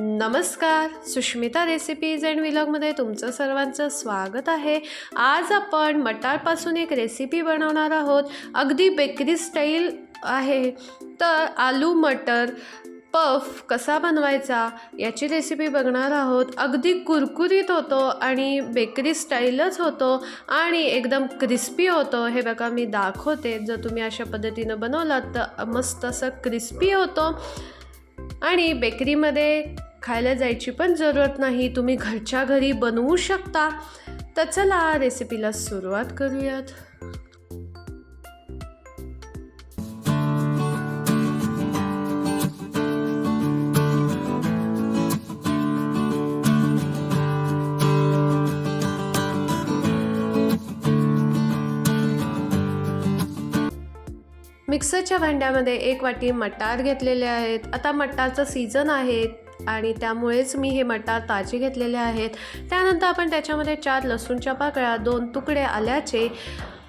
नमस्कार Sushmita recipes and विलॉगमध्ये तुमचं सर्वांचं स्वागत आहे. आज आपण मटारपासून एक रेसिपी बनवणार आहोत. अगदी बेकरी स्टाईल आहे. तर आलू मटर पफ कसा बनवायचा याची रेसिपी बघणार आहोत. अगदी कुरकुरीत होतो आणि बेकरी स्टाईलच होतो आणि एकदम क्रिस्पी होतो. हे बघा मी दाखवते. जर तुम्ही अशा पद्धतीनं बनवलात तर मस्त असं क्रिस्पी होतो. आणि बेकरीमध्ये खायला जायची पण जरूरत नाही. तुम्ही घरच्या घरी बनवू शकता. तर चला रेसिपीला सुरुवात करूयात. मिक्सरच्या भांड्यामध्ये एक वाटी मटार घेतलेले आहेत. आता मटारचं सीझन आहे. आणि त्यामुळेच मी हे मटार ताजे घेतलेले आहेत. त्यानंतर आपण त्याच्यामध्ये चार लसूणच्या पाकळ्या दोन तुकडे आल्याचे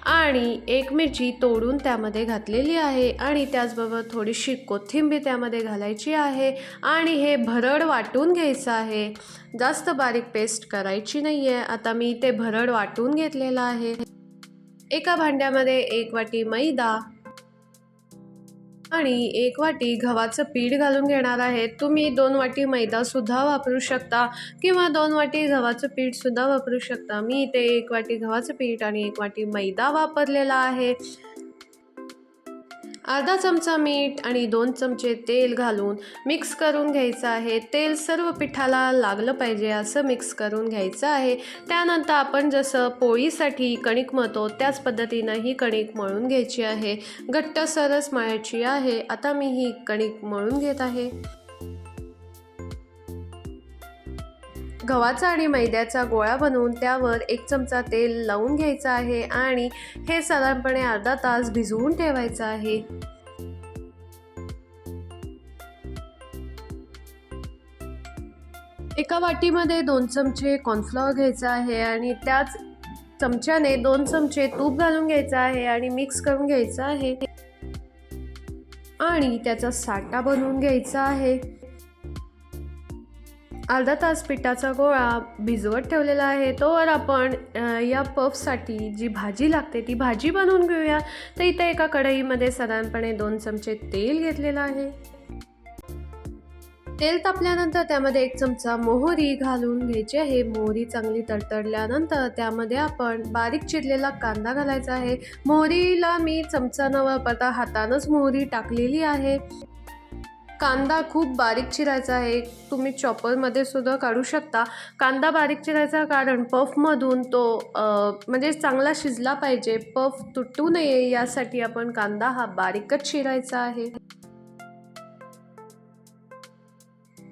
आणि एक मिरची तोडून त्यामध्ये घातलेली आहे आणि त्याचबरोबर थोडीशी कोथिंबीर त्यामध्ये घालायची आहे आणि हे भरड वाटून घ्यायचं आहे. जास्त बारीक पेस्ट करायची नाही आहे आता मी ते भरड वाटून घेतलेलं आहे. एका भांड्यामध्ये एक वाटी मैदा आणि एक वाटी गव्हाचं पीठ घालून घेणार आहे. तुम्ही दोन वाटी मैदासुद्धा वापरू शकता किंवा दोन वाटी गव्हाचं पीठसुद्धा वापरू शकता. मी इथे एक वाटी गव्हाचं पीठ आणि एक वाटी मैदा वापरलेला आहे. अर्धा चमचा मीठ आणि दोन चमचे तेल घालून मिक्स करून घ्यायचं आहे. तेल सर्व पिठाला लागलं पाहिजे असं मिक्स करून घ्यायचं आहे. त्यानंतर आपण जसं पोळीसाठी कणिक मळतो त्याच पद्धतीनं ही कणिक मळून घ्यायची आहे. घट्ट सरस मळायची आहे. आता मी ही कणिक मळून घेत आहे. गव्हाचा आणि मैद्याचा गोळा बनवून त्यावर एक चमचा तेल लावून घ्यायचं आहे आणि हे साधारणपणे अर्धा तास भिजवून ठेवायचं आहे. एका वाटीमध्ये दोन चमचे कॉर्नफ्लॉवर घ्यायचं आहे आणि त्याच चमच्याने दोन चमचे तूप घालून घ्यायचं आहे आणि मिक्स करून घ्यायचं आहे. आणि त्याचा साठा बनवून घ्यायचा आहे. अर्धा तास पिठाचा गोळा भिजवत ठेवलेला आहे. तोवर आपण या पफसाठी जी भाजी लागते ती भाजी बनवून घेऊया. तर इथे एका कढईमध्ये साधारणपणे दोन चमचे तेल घेतलेलं आहे. तेल तापल्यानंतर त्यामध्ये एक चमचा मोहरी घालून घ्यायची आहे. मोहरी चांगली तडतडल्यानंतर त्यामध्ये आपण बारीक चिरलेला कांदा घालायचा आहे. मोहरीला मी चमचा न वापरता हातानंच मोहरी टाकलेली आहे. कांदा खूप बारीक चिरायचा आहे. तुम्ही चॉपरमध्ये सुद्धा काढू शकता. कांदा बारीक चिरायचा कारण पफमधून तो म्हणजे चांगला शिजला पाहिजे. पफ तुटू नये यासाठी आपण कांदा हा बारीकच चिरायचा आहे.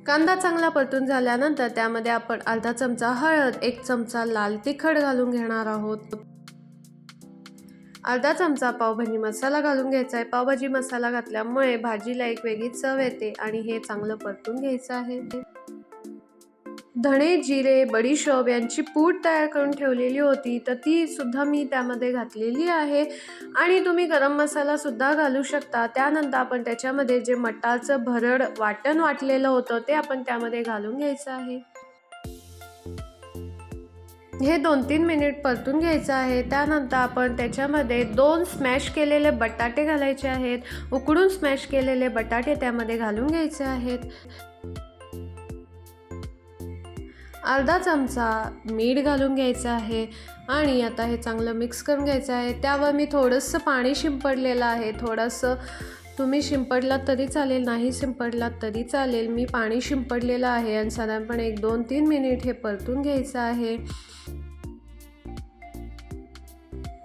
कांदा चांगला परतून झाल्यानंतर त्यामध्ये आपण अर्धा चमचा हळद एक चमचा लाल तिखट घालून घेणार आहोत. अर्धा चमचा पावभाजी मसाला घालून घ्यायचा आहे. पावभाजी मसाला घातल्यामुळे भाजीला एक वेगळी चव येते आणि हे चांगलं परतून घ्यायचं आहे. धणे जिरे बडीशोप यांची पूड तयार करून ठेवलेली होती तर ती सुद्धा मी त्यामध्ये घातलेली आहे. आणि तुम्ही गरम मसाला सुद्धा घालू शकता. त्यानंतर आपण त्याच्यामध्ये जे मटाचं भरड वाटण वाटलेलं होतं ते आपण त्यामध्ये घालून घ्यायचं आहे. हे दोन तीन मिनिट परतून घ्यायचं आहे. त्यानंतर आपण त्याच्यामध्ये दोन स्मॅश केलेले बटाटे घालायचे आहेत. उकडून स्मॅश केलेले बटाटे त्यामध्ये घालून घ्यायचे आहेत. अर्धा चमचा मीठ घालून घ्यायचं आहे आणि आता हे चांगलं मिक्स करून घ्यायचं आहे. त्यावर मी थोडंसं पाणी शिंपडलेलं आहे. थोडंसं तुम्ही शिंपडलात तरी चालेल नाही शिंपडलात तरी चालेल. मी पाणी शिंपडलेलं आहे आणि साधारणपणे एक दोन तीन मिनिट हे परतून घ्यायचं आहे.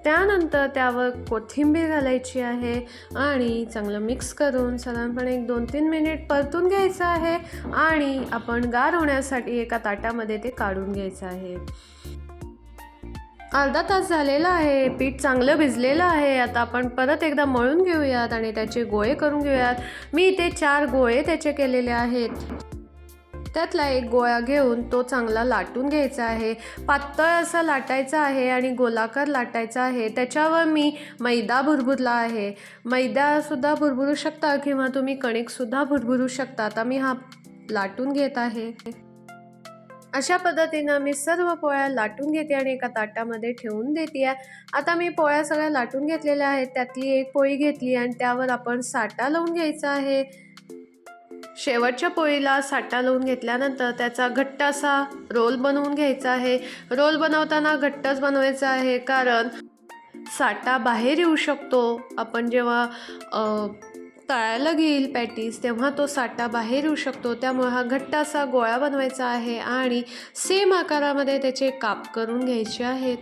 त्यानंतर त्यावर कोथिंबीर घालायची आहे आणि चांगलं मिक्स करून साधारणपणे एक दोन तीन मिनिट परतून घ्यायचं आहे आणि आपण गार होण्यासाठी एका ताटामध्ये ते काढून घ्यायचं आहे. अर्धा तास झालेला आहे पीठ चांगलं भिजलेलं आहे. आता आपण परत एकदा मळून घेऊयात आणि त्याचे गोळे करून घेऊयात. मी इथे चार गोळे त्याचे केलेले आहेत. त्यातला एक गोळा घेऊन तो चांगला लाटून घ्यायचा आहे. पातळ असा लाटायचा आहे आणि गोलाकार लाटायचा आहे. त्याच्यावर मी मैदा भुरभुरला आहे. मैदासुद्धा भुरभुरू शकता किंवा तुम्ही कणिकसुद्धा भुरभुरू शकता. आता मी हा लाटून घेत आहे. अशा पद्धतीनं मी सर्व पोळ्या लाटून घेते आणि एका ताटामध्ये ठेवून देते. आता मी पोळ्या सगळ्या लाटून घेतलेल्या आहेत. त्यातली एक पोळी घेतली आणि त्यावर आपण साठा लावून घ्यायचा आहे. शेवटच्या पोळीला साठा लावून घेतल्यानंतर त्याचा घट्ट असा रोल बनवून घ्यायचा आहे. रोल बनवताना घट्टच बनवायचा आहे कारण साठा बाहेर येऊ शकतो. आपण जेव्हा तळायला घेईल पॅटीस तेव्हा तो साठा बाहेर येऊ शकतो. त्यामुळे हा घट्ट असा गोळा बनवायचा आहे आणि सेम आकारामध्ये त्याचे काप करून घ्यायचे आहेत.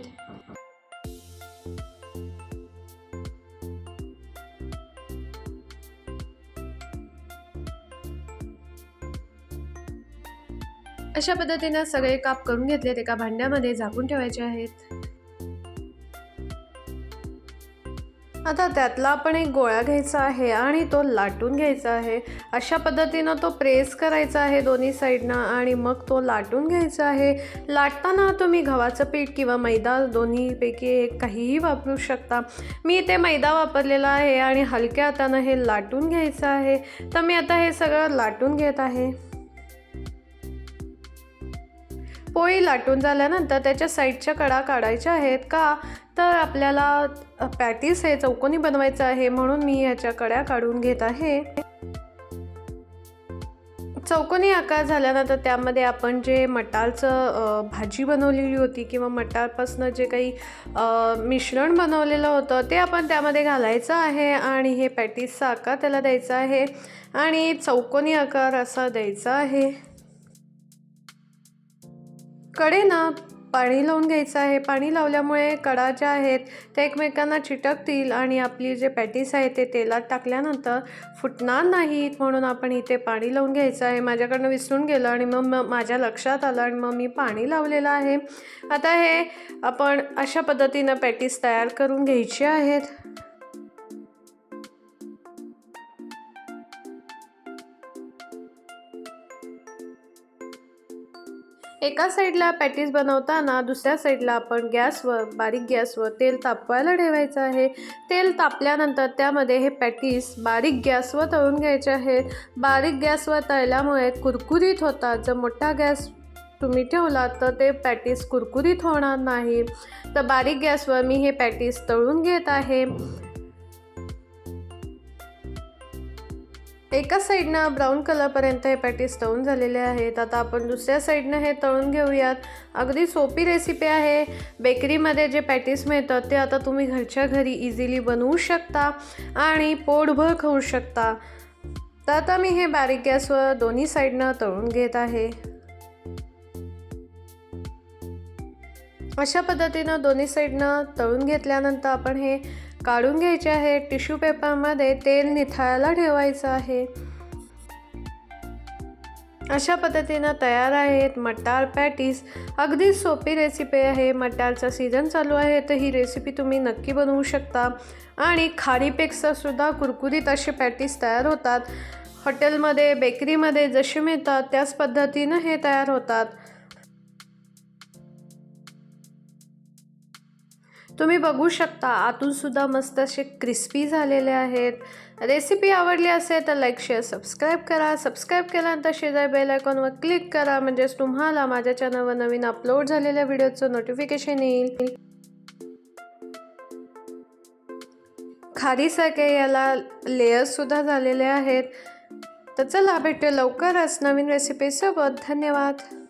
अशा पद्धतीनं सगळे काप करून घेतलेत एका भांड्यामध्ये झाकून ठेवायचे आहेत. आता त्यातला आपण एक गोळा घ्यायचा आहे आणि तो लाटून घ्यायचा आहे. अशा पद्धतीनं तो प्रेस करायचा आहे दोन्ही साईडनं आणि मग तो लाटून घ्यायचा आहे. लाटताना तुम्ही गव्हाचं पीठ किंवा मैदा दोन्हीपैकी एक काहीही वापरू शकता. मी इथे मैदा वापरलेला आहे आणि हलक्या हातानं हे लाटून घ्यायचं आहे. तर मी आता हे सगळं लाटून घेत आहे. पोळी लाटून झाल्यानंतर त्याच्या साईडच्या कडा काढायच्या आहेत का? तर आपल्याला पॅटीस हे चौकोनी बनवायचं आहे म्हणून मी ह्याच्या कड्या काढून घेत आहे. चौकोनी आकार झाल्यानंतर त्यामध्ये आपण जे मटारचं भाजी बनवलेली होती किंवा मटारपासनं जे काही मिश्रण बनवलेलं होतं ते आपण त्यामध्ये घालायचं आहे आणि हे पॅटीसचा आकार त्याला द्यायचा आहे आणि चौकोनी आकार असा द्यायचा आहे. कडे ना पाणी लावून घ्यायचं आहे. पाणी लावल्यामुळे कडा ज्या आहेत त्या एकमेकांना चिटकतील आणि आपली जे पॅटीस आहे ते तेलात टाकल्यानंतर फुटणार नाहीत म्हणून आपण इथे पाणी लावून घ्यायचं आहे. माझ्याकडनं विसरून गेलं आणि मग म- माझ्या लक्षात आलं आणि मग मी पाणी लावलेलं आहे. आता हे आपण अशा पद्धतीनं पॅटीस तयार करून घ्यायची आहेत. एका साईडला पॅटीस बनवताना दुसऱ्या साईडला आपण गॅसवर बारीक गॅसवर तेल तापवायला ठेवायचं आहे. तेल तापल्यानंतर त्यामध्ये हे पॅटीस बारीक गॅसवर तळून घ्यायचे आहेत बारीक गॅसवर तळल्यामुळे कुरकुरीत होतात. जर मोठा गॅस तुम्ही ठेवला तर ते पॅटीस कुरकुरीत होणार नाही. तर बारीक गॅसवर मी हे पॅटीस तळून घेत आहे. एका साईडनं ब्राऊन कलरपर्यंत हे पॅटीस तळून झालेले आहेत. आता आपण दुसऱ्या साईडनं हे तळून घेऊयात. अगदी सोपी रेसिपी आहे. बेकरीमध्ये जे पॅटीस मिळतात ते आता तुम्ही घरच्या घरी इझिली बनवू शकता आणि पोटभर खाऊ शकता. तर आता मी हे बारीक गॅसवर दोन्ही साईडनं तळून घेत आहे. अशा पद्धतीनं दोन्ही साईडनं तळून घेतल्यानंतर आपण हे काढून घ्यायचे आहे. टिश्यू पेपरमध्ये तेल निथळायला ठेवायचं आहे. अशा पद्धतीनं तयार आहेत मटार पॅटीस. अगदी सोपी रेसिपी आहे. मटारचा सीझन चालू आहे तर ही रेसिपी तुम्ही नक्की बनवू शकता. आणि खारीपेक्षा सुद्धा कुरकुरीत असे पॅटीस तयार होतात. हॉटेलमध्ये बेकरीमध्ये जसे मिळतात त्याच पद्धतीनं हे तयार होतात. तुम्ही बघू शकता आतून सुद्धा मस्त असे क्रिस्पी झालेले आहेत. रेसिपी आवडली असेल तर लाईक शेअर सबस्क्राईब करा. सबस्क्राईब केल्यानंतर शेजार बेल आयकॉनवर क्लिक करा. म्हणजेच तुम्हाला माझ्या चॅनलवर नवीन अपलोड झालेल्या व्हिडिओचं नोटिफिकेशन येईल. खारीसारखे याला लेयर्ससुद्धा झालेले आहेत. तर चला भेटूया लवकरच नवीन रेसिपीसोबत धन्यवाद.